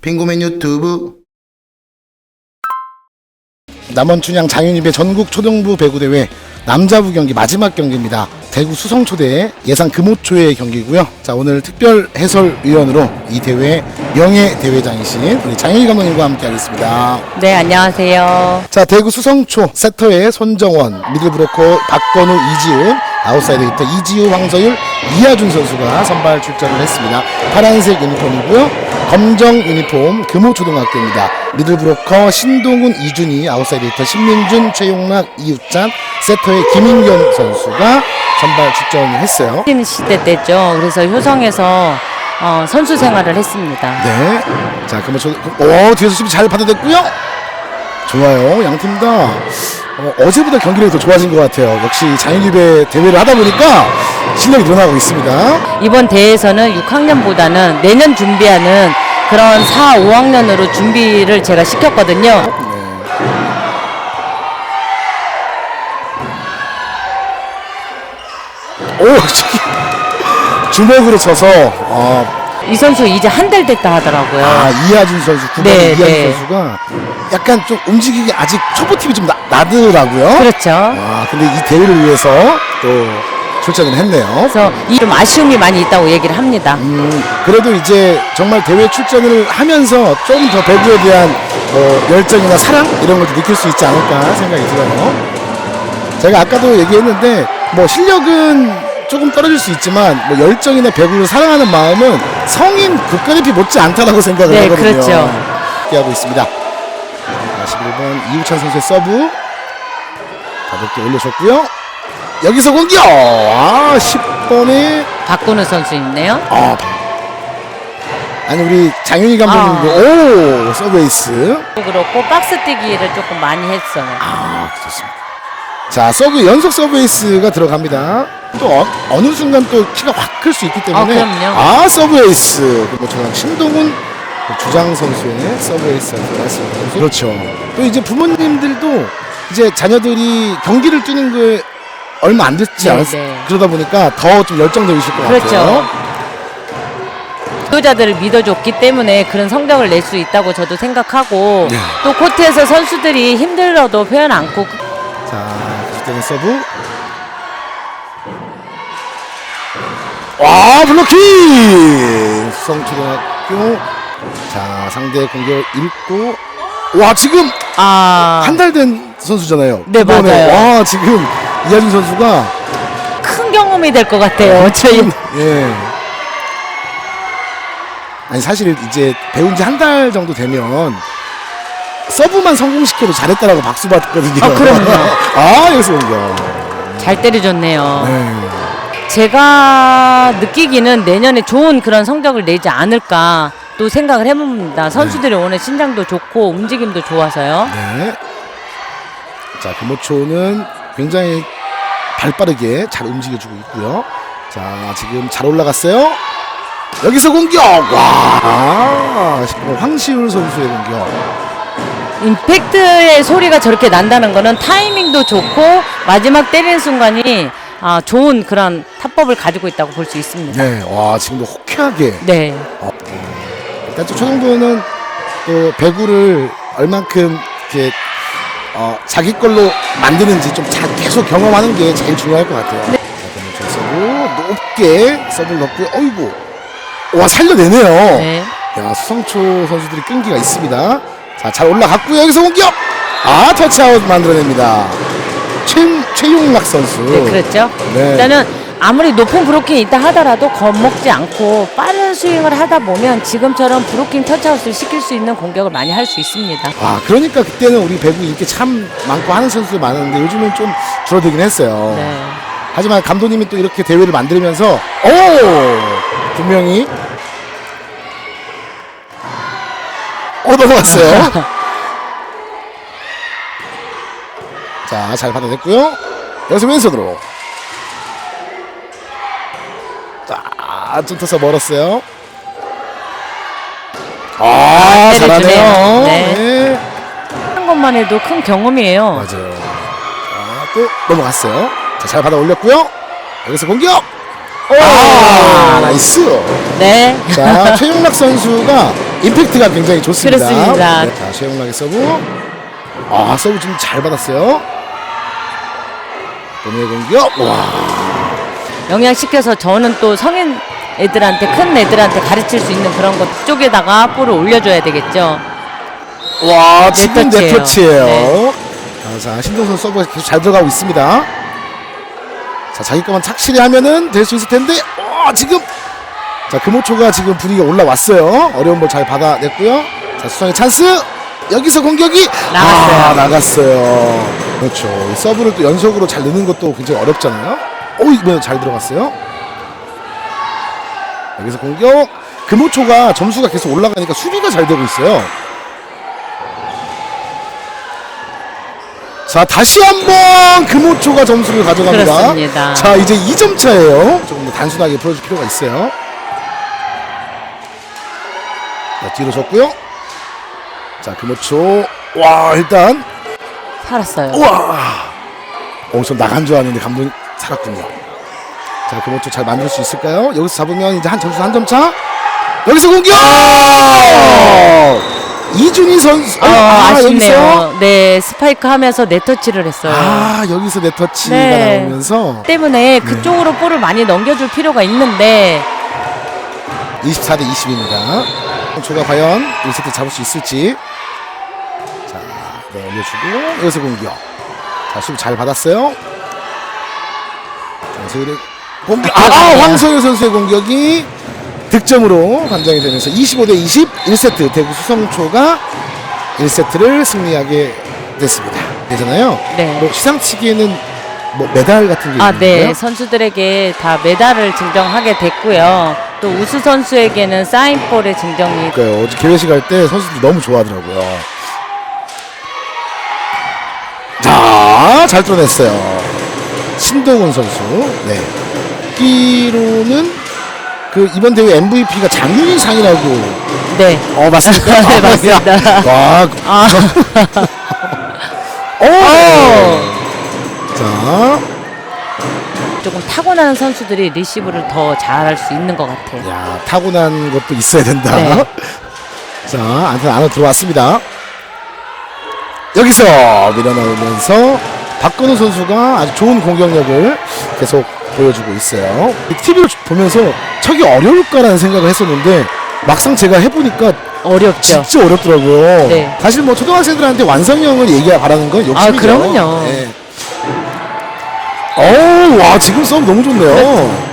빙고맨 유튜브 남원춘양 장윤입의 전국 초등부 배구대회 남자부 경기 마지막 경기입니다. 대구 수성초대 예상 금호초의 경기고요. 자 오늘 특별 해설위원으로 이 대회 명예 대회장이신 우리 장윤희 감독님과 함께하겠습니다. 네, 안녕하세요. 자 대구 수성초 세터의 손정원 미들브로커 박건우 이지훈 아웃사이드 히터 이지우 황서율 이하준 선수가 선발 출전을 했습니다 파란색 유니폼이고요 검정 유니폼 금호초등학교입니다 미들브로커 신동훈 이준희 아웃사이드 히터 신민준 최용락 이웃찬 세터의 김인경 선수가 선발 출전을 했어요 팀 시대 때죠. 그래서 효성에서 어, 선수 생활을 했습니다. 네. 자, 그러면 저, 오, 뒤에서 수비 잘 받아냈고요. 좋아요. 양 팀 다 어, 어제보다 경기력이 더 좋아진 것 같아요. 역시 장윤입의 대회를 하다 보니까 실력이 늘어나고 있습니다. 이번 대회에서는 6학년보다는 내년 준비하는 그런 4, 5학년으로 준비를 제가 시켰거든요. 오, 주먹으로 쳐서 어, 이 선수 이제 한 달 됐다 하더라고요. 아, 이하준 선수, 9번 네, 이하준 네. 선수가 약간 좀 움직이기 아직 초보 팀이 좀 나, 나더라고요. 그렇죠. 아, 근데 이 대회를 위해서 또 출전을 했네요. 그래서 이 좀 아쉬움이 많이 있다고 얘기를 합니다. 음, 그래도 이제 정말 대회 출전을 하면서 좀 더 배구에 대한 뭐 열정이나 사랑 이런 것도 느낄 수 있지 않을까 생각이 들어요. 제가 아까도 얘기했는데 뭐 실력은 조금 떨어질 수 있지만 뭐 열정이나 배구를 사랑하는 마음은 성인 국가대표 못지 않다라고 생각을 네, 하거든요. 그렇죠. 하고 있습니다. 자, 11번 이우찬 선수의 서브 가볍게 올려줬고요. 여기서 공격! 아, 10번에 박건우 선수 있네요. 아, 아니 우리 장윤희 감독님도 오 서브에이스 그렇고 박스 뛰기를 조금 많이 했어요. 아 좋습니다. 자 서브 연속 서브에이스가 들어갑니다. 또 어, 느 순간 또 키가 확 클 수 있기 때문에 아, 그럼요. 아, 서브에이스 그리고 저는 신동훈 주장 선수의 서브에이스가 들어갔습니다. 그렇죠. 또 이제 부모님들도 이제 자녀들이 경기를 뛰는 거에 얼마 안 됐지 네, 않았 네. 그러다 보니까 더 좀 열정적이실 것 그렇죠. 같아요. 지도자들을 믿어줬기 때문에 그런 성적을 낼 수 있다고 저도 생각하고 네. 또 코트에서 선수들이 힘들어도 표현 않고 자, 계속되는 서브. 와, 블로킹! 수성초등학교. 자, 상대 공격 읽고. 와, 지금 아, 한 달 된 선수잖아요. 네, 이번에. 맞아요. 와, 지금 이하준 선수가. 큰 경험이 될 것 같아요. 저희 예. 아니, 사실 이제 배운 지 한 달 정도 되면 서브만 성공시켜도 잘했다라고 박수 받거든요. 아, 그럼요. 아, 여기서 공격. 잘 때려줬네요. 네. 제가 느끼기는 내년에 좋은 그런 성적을 내지 않을까 또 생각을 해봅니다. 선수들이 오늘 신장도 좋고 움직임도 좋아서요. 네. 자, 금호초는 굉장히 발 빠르게 잘 움직여주고 있고요. 자, 지금 잘 올라갔어요. 여기서 공격! 와! 황시울 선수의 공격. 임팩트의 소리가 저렇게 난다는 거는 타이밍도 좋고 마지막 때리는 순간이 아, 좋은 그런 타법을 가지고 있다고 볼 수 있습니다. 네, 와, 지금도 호쾌하게. 네. 어, 일단 또 초등부는 또 배구를 얼만큼 이렇게 어, 자기 걸로 만드는지 좀 자, 계속 경험하는 게 제일 중요할 것 같아요. 자, 그러면 저 서브 높게 서브를 넣고요. 어이구. 와, 살려내네요. 네. 야, 수성초 선수들이 끈기가 있습니다. 자, 잘 올라갔고요. 여기서 공격! 아, 터치아웃 만들어냅니다. 최, 최용락 선수. 네, 그렇죠. 네. 일단은 아무리 높은 브로킹이 있다 하더라도 겁먹지 않고 빠른 스윙을 하다 보면 지금처럼 브로킹 터치아웃을 시킬 수 있는 공격을 많이 할 수 있습니다. 아, 그러니까 그때는 우리 배구 인기 참 많고 하는 선수들 많았는데 요즘은 좀 줄어들긴 했어요. 네. 하지만 감독님이 또 이렇게 대회를 만들면서 오! 분명히 어 넘어갔어요. 자, 잘 받아냈고요. 여기서 왼손으로. 자, 좀 터서 멀었어요. 아, 때려주네요. 잘하네요. 네. 네. 한 것만 해도 큰 경험이에요. 맞아요. 자, 또 넘어갔어요. 자, 잘 받아 올렸고요. 여기서 공격! 아, 나이스! 네. 자, 최용락 선수가 임팩트가 굉장히 좋습니다. 그렇습니다. 네, 자, 최영락의 서브. 아, 서브 좀잘 받았어요. 오늘의 공격. 와, 영향시켜서 저는 또 성인 애들한테 큰 애들한테 가르칠 수 있는 그런 것 쪽에다가 볼을 올려줘야 되겠죠. 와, 지금 네터치예요. 네터치예요. 네. 아, 자, 신동선 서브가 계속 잘 들어가고 있습니다. 자, 자기 것만 착실히 하면은 될 수 있을 텐데, 와, 지금. 자, 금호초가 지금 분위기가 올라왔어요. 어려운 볼 잘 받아냈고요. 자, 수성의 찬스. 여기서 공격이 나갔어요. 아, 나갔어요. 그렇죠. 이 서브를 또 연속으로 잘 넣는 것도 굉장히 어렵잖아요. 오, 이번에 잘 들어갔어요. 여기서 공격. 금호초가 점수가 계속 올라가니까 수비가 잘 되고 있어요. 자 다시 한번 금호초가 점수를 가져갑니다. 그렇습니다. 자 이제 2점 차예요. 조금 더 단순하게 풀어줄 필요가 있어요. 자, 뒤로 줬고요. 자 금호초 와 일단 살았어요. 우와 어좀 나간 줄 알았는데 감독 살았군요. 자 금호초 잘 만들 수 있을까요? 여기서 잡으면 이제 한 점수 한 점 차. 여기서 공격. 이준희 선수. 어, 아, 쉽네 여기서 요 네, 스파이크 하면서 네터치를 했어요. 아 여기서 내 터치가 네. 나오면서 때문에 그쪽으로 볼을 많이 넘겨줄 필요가 있는데 24 대 20입니다. 조가 과연 1세트 잡을 수 있을지. 자, 네, 올려주고 여기서 공격. 자, 수비 잘 받았어요. 황소율의 공격. 아, 아, 황소율 선수의 공격이 득점으로 판정이 되면서 25대 20, 1세트 대구 수성초가 1세트를 승리하게 됐습니다. 되잖아요. 네. 뭐 시상식에는 뭐 메달 같은 게 아, 있나요? 네. 선수들에게 다 메달을 증정하게 됐고요. 또 우수 선수에게는 사인볼의 증정이 그러니까요. 어제 개회식 할 때 선수들이 너무 좋아하더라고요. 자, 잘 뚫어냈어요. 신동훈 선수. 네. 끼로는 그 이번 대회 MVP가 장윤희 상이라고. 네. 어, 맞습니까? 네, 맞습니다. 와, 아, 오! 어. 자, 조금 타고나는 선수들이 리시브를 더 잘할 수 있는 것 같아요. 야, 타고난 것도 있어야 된다. 네. 자, 안에 안으로 들어왔습니다. 여기서 밀어넣으면서 박건우 선수가 아주 좋은 공격력을 계속 보여주고 있어요. TV를 보면서 저게 어려울까라는 생각을 했었는데 막상 제가 해보니까 어렵죠. 진짜 어렵더라고요. 네. 사실 뭐 초등학생들한테 완성형을 얘기 바라는 건 욕심이죠. 아, 그럼요. 네. 어우, 와, 지금 서브 너무 좋네요. 그렇죠.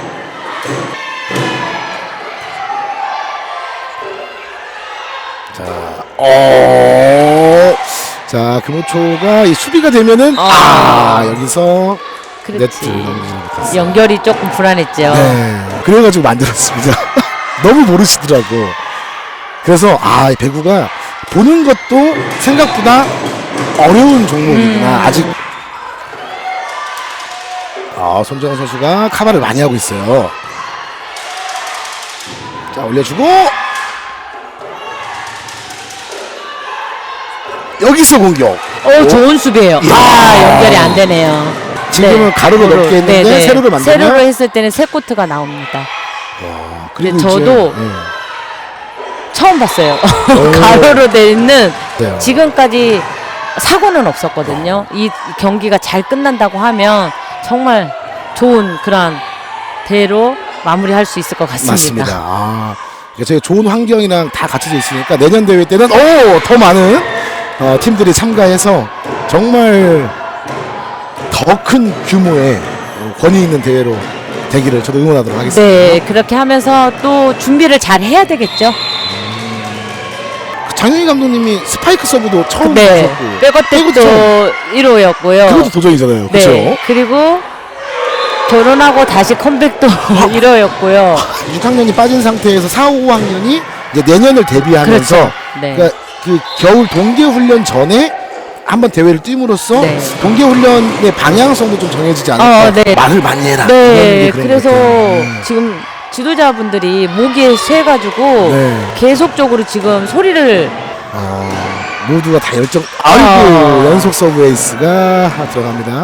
자, 어, 자, 금호초가 이 수비가 되면은, 아, 아. 여기서 그렇지. 넘기지 못했어요. 연결이 조금 불안했죠. 네. 그래가지고 만들었습니다. 너무 모르시더라고. 그래서, 아, 이 배구가 보는 것도 생각보다 어려운 종목이구나. 음. 아직. 아, 손정은 선수가 카바를 많이 하고 있어요. 자, 올려주고. 여기서 공격. 어, 좋은 수비예요. 아, 연결이 안 되네요. 지금은 가로로 가로. 넘게 했는데 세로를 만들면? 세로로 했을 때는 세 코트가 나옵니다. 와, 근데 이제, 저도 예. 처음 봤어요. 가로로 돼 있는 네. 지금까지 사고는 없었거든요. 이 경기가 잘 끝난다고 하면 정말 좋은 그런 대로 마무리할 수 있을 것 같습니다. 맞습니다. 아, 그러니까 저희 좋은 환경이랑 다 갖춰져 있으니까 내년 대회 때는 오, 더 많은 어, 팀들이 참가해서 정말 더 큰 규모의 어, 권위 있는 대회로 되기를 저도 응원하도록 하겠습니다. 네, 그렇게 하면서 또 준비를 잘 해야 되겠죠. 그 장현희 감독님이 스파이크 서브도 처음 네, 때도 처음. 1호였고요. 그것도 도전이잖아요. 그렇죠? 네, 그리고 결혼하고 다시 컴백도 1호였고요. 6학년이 빠진 상태에서 4, 5학년이 이제 내년을 대비하면서 그렇죠. 네. 그러니까 그 겨울 동계 훈련 전에 한번 대회를 뛰므로써 네. 동계 훈련의 방향성도 좀 정해지지 않을까. 어, 네. 말을 많이 해라. 네, 게 그런 그래서. 음. 지금 지도자분들이 목에 쇠가지고 네. 계속적으로 지금 소리를 아, 모두가 다 열정. 아이고 아. 연속 서브 에이스가 들어갑니다.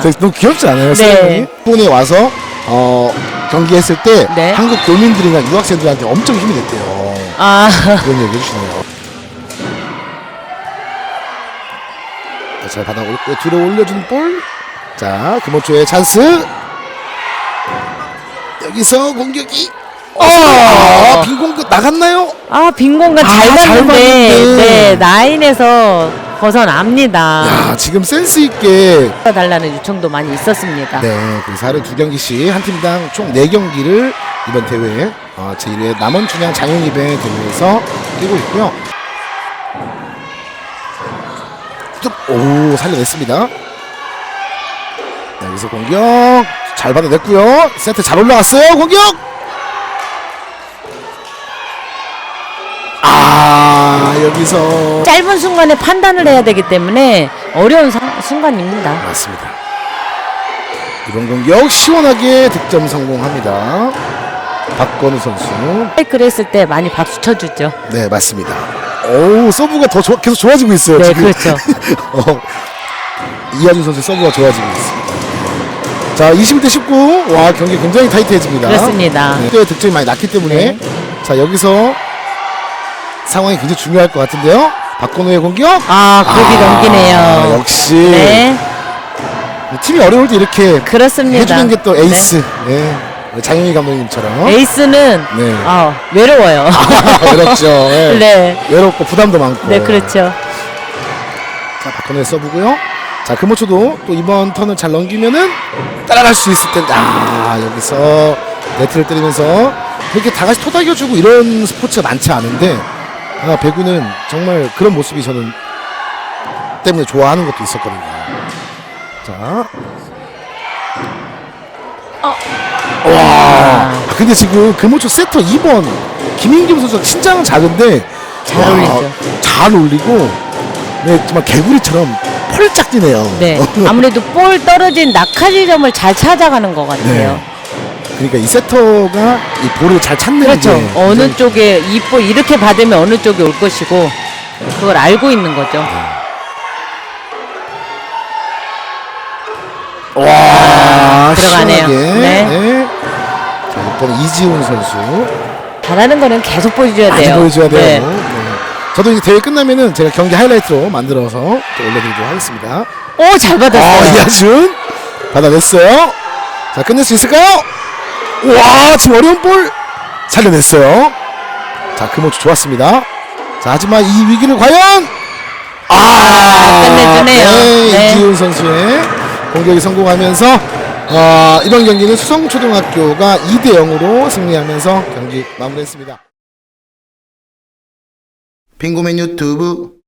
너무 귀엽지 않아요? 네. 네. 분에 와서 어, 경기했을 때 네. 한국 교민들이나 유학생들한테 엄청 힘이 됐대요. 아, 그런 얘기 해주시네요. 자, 잘 받아 올고 뒤로 올려준 볼. 자, 금호초의 찬스. 여기서 공격이. 어, 아, 빈 공격 나갔나요? 아, 빈 공간 아, 잘잘 봤는데, 봤는데. 네, 라인에서 벗어납니다. 야, 지금 센스 있게 달라는 요청도 많이 있었습니다. 네, 그래서 하루 두 경기씩 한 팀당 총 네 경기를 이번 대회 어, 제1회 남원 춘향 장윤입의 대회에서 뛰고 있고요. 뚝! 오, 살려냈습니다. 네, 여기서 공격 잘 받아냈고요. 세트 잘 올라갔어요. 공격! 아, 여기서 짧은 순간에 판단을 해야 되기 때문에 어려운 상- 순간입니다. 맞습니다. 이번 공격 시원하게 득점 성공합니다. 박건우 선수. 스파이크를 했을 때 많이 박수 쳐주죠. 네, 맞습니다. 오, 서브가 더 좋아- 계속 좋아지고 있어요. 네, 지금. 그렇죠. 어, 이하준 선수 서브가 좋아지고 있습니다. 자, 21대 19. 와, 경기 굉장히 타이트해집니다. 그렇습니다. 네, 때 득점이 많이 났기 때문에. 네. 자, 여기서 상황이 굉장히 중요할 것 같은데요. 박건우의 공격. 아, 고비 아, 넘기네요. 역시. 네, 팀이 어려울 때 이렇게 그렇습니다. 해주는 게 또 에이스. 네. 장윤희 감독님처럼. 네. 에이스는 네. 아, 외로워요. 외롭죠. 네. 네, 외롭고 부담도 많고. 네, 그렇죠. 자, 박건우의 서브고요. 자, 금호초도 또 이번 턴을 잘 넘기면은 따라갈 수 있을 텐데. 아, 여기서 네트를 때리면서 이렇게 다 같이 토닥여주고 이런 스포츠가 많지 않은데 아, 배구는 정말 그런 모습이 저는 때문에 좋아하는 것도 있었거든요. 자. 와. 아, 근데 지금 금호초 세터 2번 김인겸 선수가 신장은 작은데 잘 와, 어울리죠. 잘 어울리고 네, 정말 개구리처럼 펄짝 뛰네요. 네, 아무래도 볼 떨어진 낙하지점을 잘 찾아가는 것 같아요. 그러니까 이 세터가 이 볼을 잘 찾는 그렇죠. 게 어느 굉장히- 쪽에 이 볼 이렇게 받으면 어느 쪽에 올 것이고 그걸 알고 있는 거죠. 와 들어가네요. 시원하게. 네. 네. 자 이번에 이지훈 선수 잘하는 거는 계속 보여줘야 많이 돼요. 보여줘야 돼요. 네. 네. 저도 이제 대회 끝나면은 제가 경기 하이라이트로 만들어서 또 올려드리도록 하겠습니다. 오, 잘 아 받았어요. 이하준 받아냈어요. 자 끝낼 수 있을까요? 와 지금 어려운 볼 살려냈어요. 자 금호주 좋았습니다. 자 하지만 이 위기를 과연 아 끝내주네요. 네, 네. 이지훈 선수의 공격이 성공하면서 어, 이번 경기는 수성초등학교가 2대 0으로 승리하면서 경기 마무리했습니다. 빙고맨 유튜브